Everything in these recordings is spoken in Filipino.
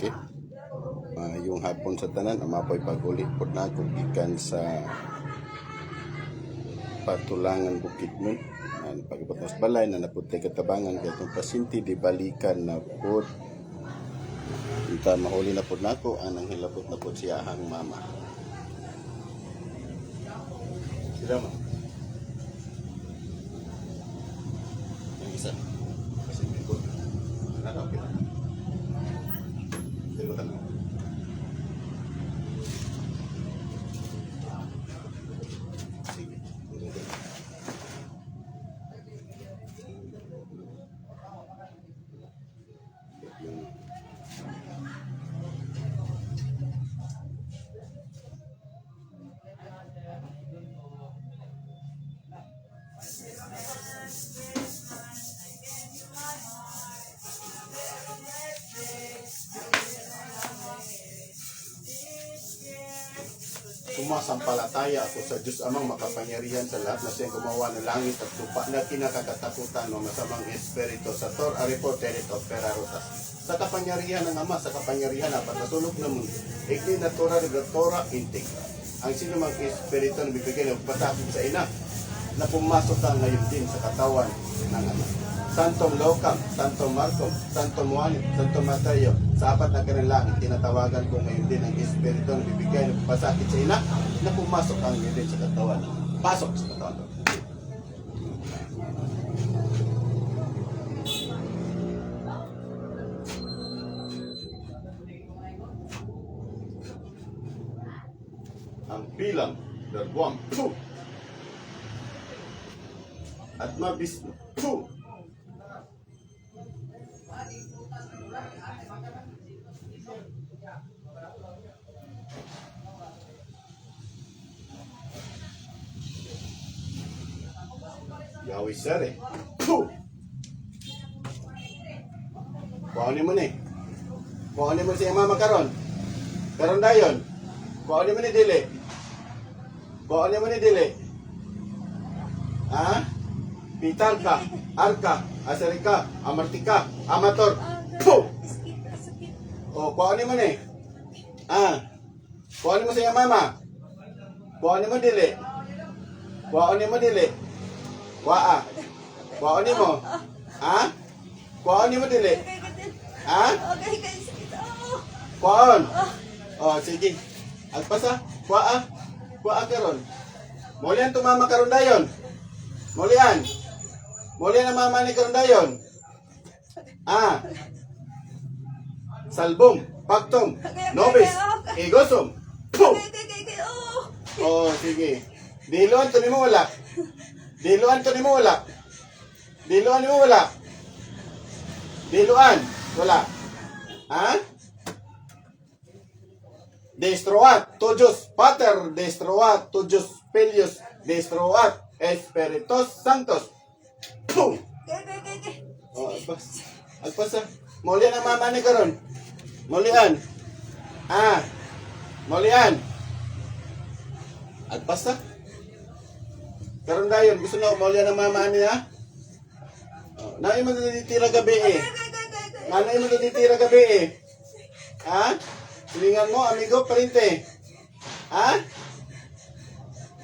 Okay. Ah, yung hapon sa tanan, amapoy paguli po na ako gikan sa patulangan bukid nun. Ang pagbatos balay na naputi katabangan kaya itong pasinti di balikan na po. Ita mahuli na po na ako, anang hilapot na po siya ang mama. Sila Sumasampalataya ako sa Diyos amang makapangyarihan sa lahat na siyang gumawa ng langit at lupa na kinakakatakutan ng masamang espiritu sa Tor Aripo Terit of Perarutas. Sa kapangyarihan ng Ama, sa kapangyarihan ng patasulog ng mundo, ikli na Tora de Tora integra. Ang sino mang espiritu na bibigyan ng patakot sa ina na pumasok ka ngayon din sa katawan ng Ama. Santong Lokam, Santong Marcom, Santong Juanit, Santong Mateo, sa apat na kanilang tinatawagan ko ngayon din ang Espiritu na bibigay ng pasakit sa ina na pumasok ang ngayon din sa katawan. Pasok sa katawan. Ang bilang, dalawang, two. Mabis, two. Yahweh Sere. Puh! Kuhanin mo ni. Kuhanin mo siya mama karon. Karon dayon. Kuhanin mo ni dili. Kuhanin mo ni dili. Ha? Pital ka, arka, asarika, amartika, amator. Puh! O, kuhanin mo ni. Ah. Kuhanin mo siya mama. Kuhanin mo dili. Kuhanin mo dili. Waa. Kuhanin mo. Ha? Kuhanin mo dili. Ha? Okay, guys. Kuhaan. Oh, sige. Agpasa. Kuha. Kuha karon. Mulian tumama karon dayon. Mulian ang mama ni karon dayon. Ah. Salbong, pagtong, nobis, igosum. Okay. Oh. Sige. Diluan to ni mo wala. Diluan to ni mo wala. Diluan ni mo wala. Diluan. Wala. Ha? Destroat. Tujos. Pater. Destroat. Tujos. Pelios. Destroat. Espiritus Santos. Okay. Oh, agpas. Agpas ah. Mulian ang mama ni karon. Mulian. Ah. Mulian. Agpas ah. Karon dayon gusto na mulian ang mama niya. Oh, naay mo ditira gabi eh. Okay, okay, okay, okay. Nanay mo ditira gabi eh. Ha? Silingan mo, amigo, parinte. Ha?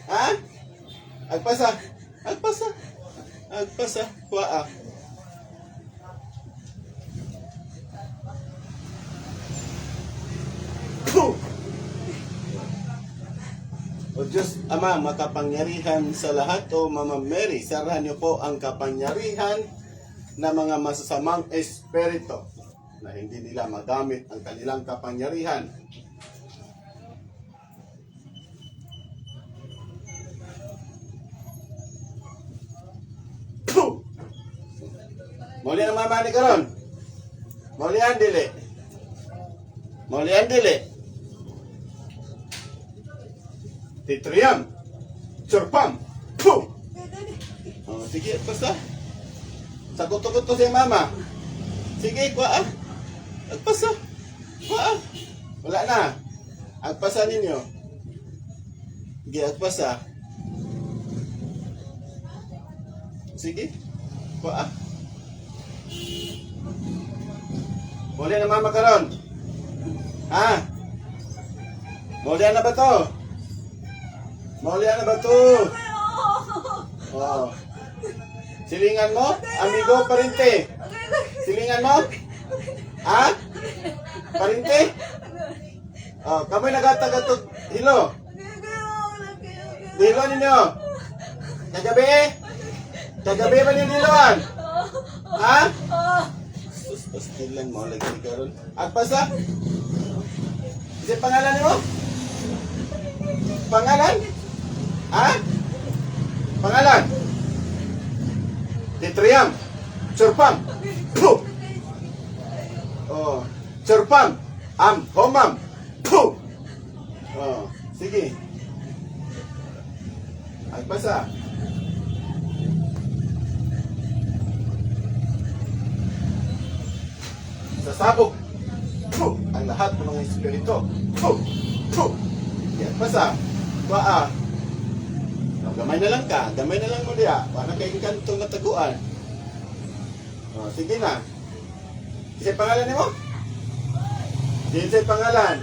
Ha? Agpasa. Agpasa. Agpasa. Kuha ah. Puh! O Diyos, Ama, makapangyarihan sa lahat o Mama Mary, sarahan niyo po ang kapangyarihan na mga masasamang espiritu na hindi nila magamit ang kanilang kapangyarihan. Puh! Muli ang mama ni karon. Muli ang dili. Muli ang dili. Titriam. Surpam. Puh! Oh, sige, basta. Sagot-sagot si mama. Sige, kuha ah. Agpasa. Kuha ah. Wala na. Agpasa ninyo. Sige, agpasa. Sige. Kuha ah. Muli na mama. Ha? Muli na ba to? Muli na ba to? Oh. Silingan mo? Amigo, parinte. Silingan mo? Ha? Parinte? Oh, kamoy nagatagatog hilo. Dilo ninyo. Kagabi? Kagabi ba yung diloan? Ha? Sus, pastilan mo lagi ni karon. Agpasa? Isa pangalan mo? Pangalan? Ha? Pangalan? Titriam. Churpam. Puh. Oh, Churpam. Am, homam. Puh. Oh, sige. Agpasa. Sasabog. Puh! Ang lahat ng mga espiritu. Puh! Puh! Yan, basta. Waa. Oh, gamay na lang ka. Gamay na lang mo diya. Para kay kantong nataguan. Oh, sige na. Isa pangalan mo? Isa pangalan.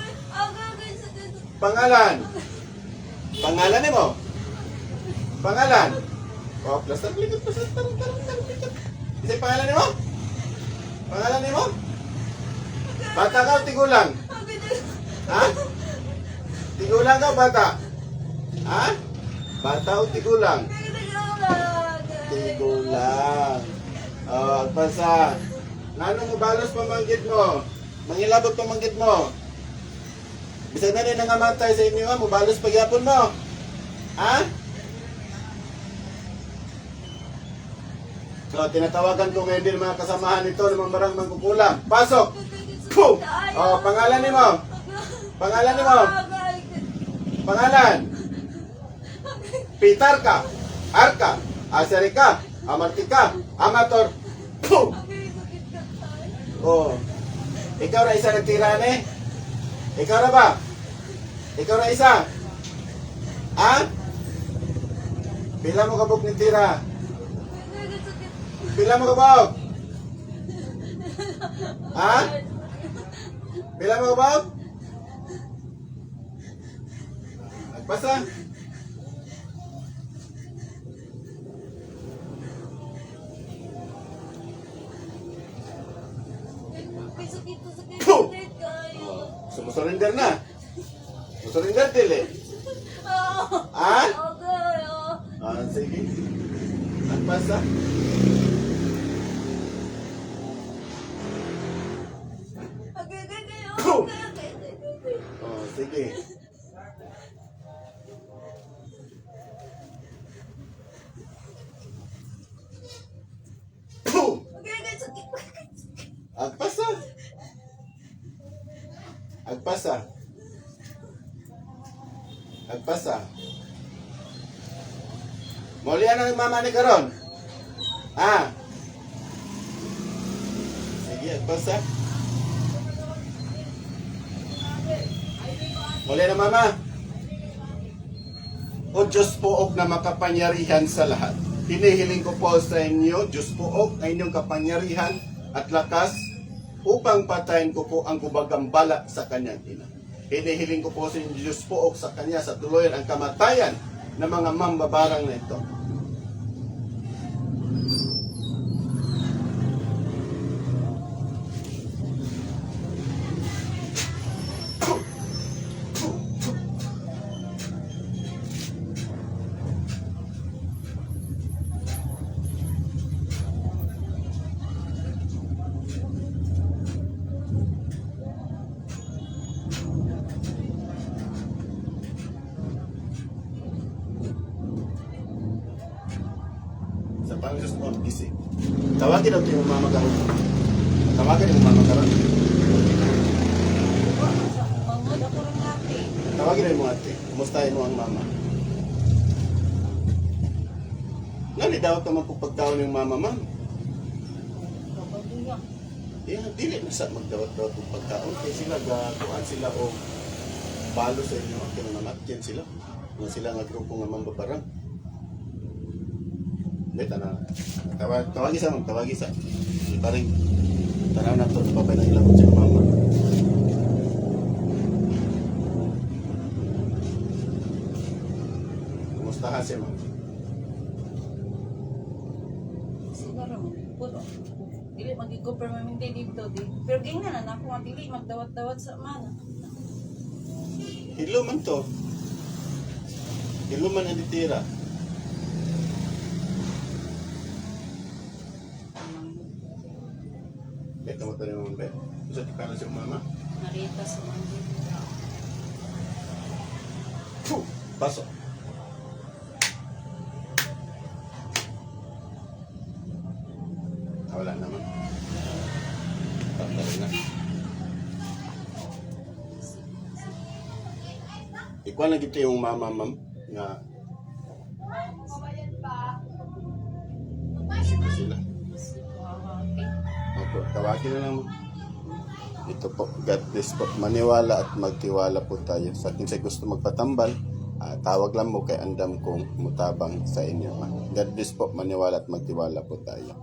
Pangalan. Pangalan mo? Pangalan. Oh, plus tarong likod, plus tarong tarong tarong. Isa pangalan mo? Pangalan mo? Bata ka o tigulang? Ha? Tigulang ka bata? Ha? Bata o tigulang? Tigulang. Oh, pasa. Nanong balos pamanggit mo? Mangilabot pamanggit mo? Bisag na rin nangamatay sa inyo ha, mubalos pagyapon mo. Ha? So, tinatawagan ko ngayon din mga kasamahan nito ng mga marang mangkukulam. Pasok! Puh! Oh, pangalan ni mo? Pangalan ni mo? Pangalan? Pitar ka, Arka, Aserika, Amartika, Amator. Puh! Oh. Ikaw na isa nagtirane? Ikaw na ba? Ikaw na isa? Ha? Pila mo kabuk ni tira? Pila mo kabuk? Ha? Pila mo kabuk? Nagpasa? Puh! Oh, sumusurrender na. Sumusurrender dili. Ha? Ah, sige. Nagpasa? Oh, sige. Puh! Agpasa. Agpasa. Agpasa. Muli na ng mama ni Karon. Ha? Sige, agpasa. Muli na mama. O Diyos pook na makapangyarihan sa lahat. Hinihiling ko po sa inyo, Diyos pook na inyong kapangyarihan at lakas upang patayin ko po ang kubagang balak sa kanyang ina. Hinihiling ko po sa inyo, Diyos pook sa kanya sa tuluyan ang kamatayan ng mga mambabarang na ito. Tawagin natin yung mama karon. Tawagin yung mama karon. Tawagin mo yung ate. Kumustahin mo ang mama. Nani daw naman po pagtaon yung mama, ma'am. Eh, dili na sa magdawat-dawat ng pagkaon. Kaya sila, gatuan sila o balo sa inyo. Kaya namatyan sila. Nga sila nga grupo nga mambabarang. Hindi, tana. Tawag, tawag isa, ma'am. Tawag isa. Pa rin. Tanaw na to, babay na ilang si mama. Kumusta ha si mama? Siguro, puro. Dili magigko permanente dito. Di. Pero ganyan na ako ang dili magdawat-dawat sa mana. Hilo man to. Hilo man ang ditira. Gusto ka na si mama? Narita sa dito. Puh! Pasok. Ah, wala naman. Pagdali na. Ikaw na gito yung mama, ma'am, nga sila. Wawati. Opo, tawagin na lang. Ito po, God bless po. Maniwala at magtiwala po tayo. Sa akin sa gusto magpatambal, ah, tawag lang mo kay Andam kung mutabang sa inyo. God bless po, maniwala at magtiwala po tayo.